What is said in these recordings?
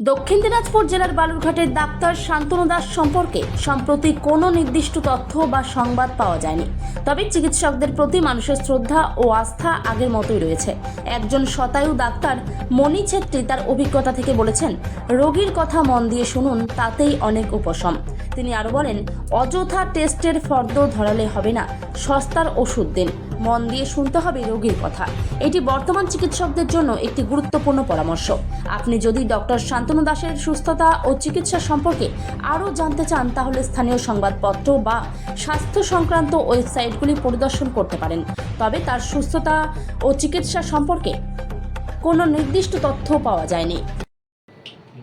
দক্ষিণ দিনাজপুর জেলার বালুরঘাটের ডাক্তার শান্তনু দাস সম্পর্কে সম্প্রতি কোনো নির্দিষ্ট তথ্য বা সংবাদ পাওয়া যায়নি। তবে চিকিৎসকদের প্রতি মানুষের শ্রদ্ধা ও আস্থা আগের মতোই রয়েছে। একজন শতায়ু ডাক্তার মণি ছেত্রী তার অভিজ্ঞতা থেকে বলেছেন, রোগীর কথা মন দিয়ে শুনুন, তাতেই অনেক উপশম। তিনি আরও বলেন, অযথা টেস্টের ফর্দ ধরালে হবে না, সস্তার ওষুধ দিন। মন দিয়ে শুনতে হবে রোগীর কথা। এটি বর্তমান চিকিৎসকদের জন্য একটি গুরুত্বপূর্ণ পরামর্শ। আপনি যদি ডক্টর শান্তনু দাসের সুস্থতা ও চিকিৎসা সম্পর্কে আরও জানতে চান, তাহলে স্থানীয় সংবাদপত্র বা স্বাস্থ্য সংক্রান্ত ওয়েবসাইটগুলি পরিদর্শন করতে পারেন। তবে তার সুস্থতা ও চিকিৎসা সম্পর্কে কোনো নির্দিষ্ট তথ্য পাওয়া যায়নি।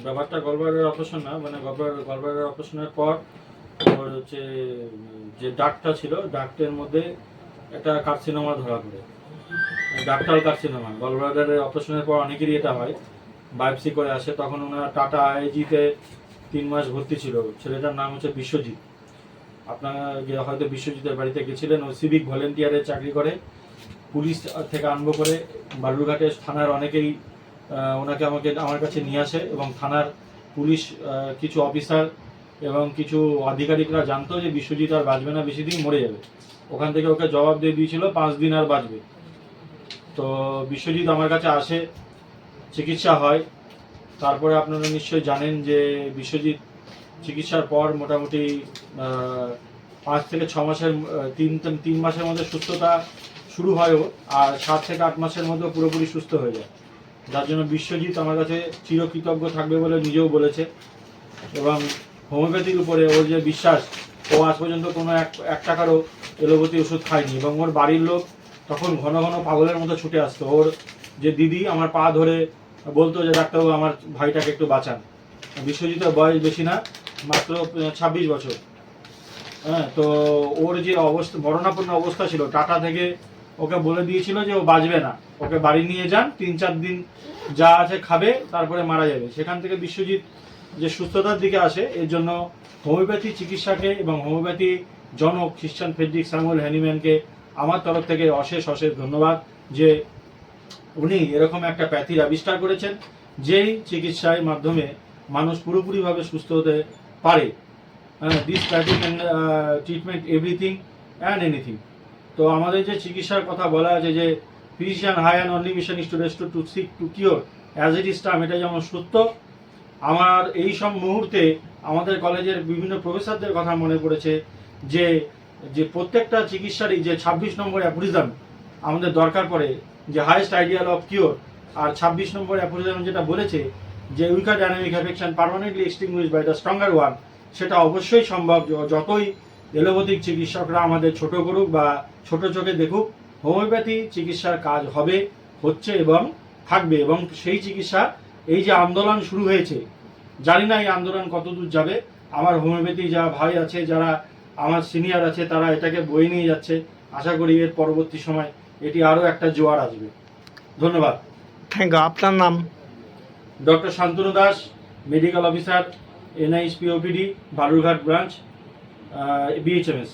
ব্যাপারটা গলবারের অপারেশন না মানে গলবার, গলবারের অপারেশনের পর, ওর হচ্ছে, যে ডাকটা ছিল ডাক্টের মধ্যে একটা কার্সিনোমা ধরা পড়ে। Ductal carcinoma. গলবারের অপারেশনের পর অনেকেরই এটা হয়। বায়োপসি করে আসে, তখন ওনারা টাটা আইজিতে তিন মাস ভর্তি ছিল। ছেলেটার নাম হচ্ছে বিশ্বজিৎ। আপনারা হয়তো বিশ্বজিতের বাড়িতে গেছিলেন ও সিভিক ভলেন্টিয়ারে চাকরি করে। পুলিশ থেকে আরম্ভ করে বালুরঘাটের থানার অনেকেই ওনাকে আমাকে, আমার কাছে নিয়ে আসে এবং থানার পুলিশ কিছু অফিসার এবং কিছু আধিকারিকরা জানতো যে বিশ্বজিৎ আর বাঁচবে না, বেশি দিন মরে যাবে। ওখান থেকে ওকে জবাব দিয়ে দিয়েছিল, পাঁচ দিন আর বাঁচবে। তো বিশ্বজিৎ আমার কাছে আসে, চিকিৎসা হয়। তারপরে আপনারা নিশ্চয়ই জানেন যে বিশ্বজিৎ চিকিৎসার পর মোটামুটি পাঁচ থেকে ছ মাসের তিন তিন মাসের মধ্যে সুস্থতা শুরু হয় আর সাত থেকে আট মাসের মধ্যে পুরোপুরি সুস্থ হয়ে যায়। যার জন্য বিশ্বজিৎ আমার কাছে চিরকৃতজ্ঞ থাকবে বলে নিজেও বলেছে। এবং হোমিওপ্যাথির উপরে ওর যে বিশ্বাস, ও আজ পর্যন্ত কোনো এক এক টাকারও এলোপতি ওষুধ খায়নি এবং ওর বাড়ির লোক তখন ঘন ঘন পাগলের মতো ছুটে আসতো। ওর যে দিদি আমার পা ধরে বলতো যে ডাক্তারবাবু আমার ভাইটাকে একটু বাঁচান। বিশ্বজিতের বয়স বেশি না, মাত্র ছাব্বিশ বছর। হ্যাঁ তো ওর যে অবস্থা, মরণাপন্ন অবস্থা ছিল, টাটা থেকে ওকে বলে দিয়েছিল যে, ও বাঁচবে না। ওকে বাড়ি নিয়ে যান, তিন চার দিন যা আছে খাবে, তারপরে মারা যাবে। সেখান থেকে বিশ্বজিৎ যে সুস্থতার দিকে আসে, এর জন্য হোমিওপ্যাথি চিকিৎসাকে এবং হোমিওপ্যাথি জনক খ্রিস্টান ফেডরিক স্যামুয়েল হ্যানিম্যানকে আমার তরফ থেকে অশেষ অশেষ ধন্যবাদ যে উনি এরকম একটা প্যাথির আবিষ্কার করেছেন, যেই চিকিৎসার মাধ্যমে মানুষ পুরোপুরিভাবে সুস্থ হতে পারে। This pathy can treatment everything and anything তো আমাদের যে চিকিৎসার কথা বলা আছে যে physician high and only mission is to restore to sick to cure as it is term এটা যেমন সত্য আমার এই সব মুহূর্তে আমাদের কলেজের বিভিন্ন প্রফেসরদের কথা মনে পড়েছে যে যে প্রত্যেকটা চিকিৎসারই যে ছাব্বিশ নম্বর অ্যাপুরিজম আমাদের দরকার পড়ে, যে হাইয়েস্ট আইডিয়াল অফ কিওর আর ছাব্বিশ নম্বর অ্যাপুরিজম যেটা বলেছে যে weaker dynamic affection permanently extinguish by the stronger one সেটা অবশ্যই সম্ভব যতই এলোপ্যাথিক চিকিৎসকরা আমাদের ছোট করুক বা ছোট চোখে দেখুক, হোমিওপ্যাথি চিকিৎসার কাজ হবে, হচ্ছে এবং থাকবে এবং সেই চিকিৎসা, এই যে আন্দোলন শুরু হয়েছে জানি না এই আন্দোলন কতদূর যাবে। আমার হোমিওপ্যাথি যা ভাই আছে যারা আমার সিনিয়র আছে তারা এটাকে বয়ে নিয়ে যাচ্ছে। আশা করি এর পরবর্তী সময় এটি আরও একটা জোয়ার আসবে। ধন্যবাদ। থ্যাংক ইউ আপনার নাম? Doctor Shantanu Das medical officer NISP OPD Balurghat branch BHMS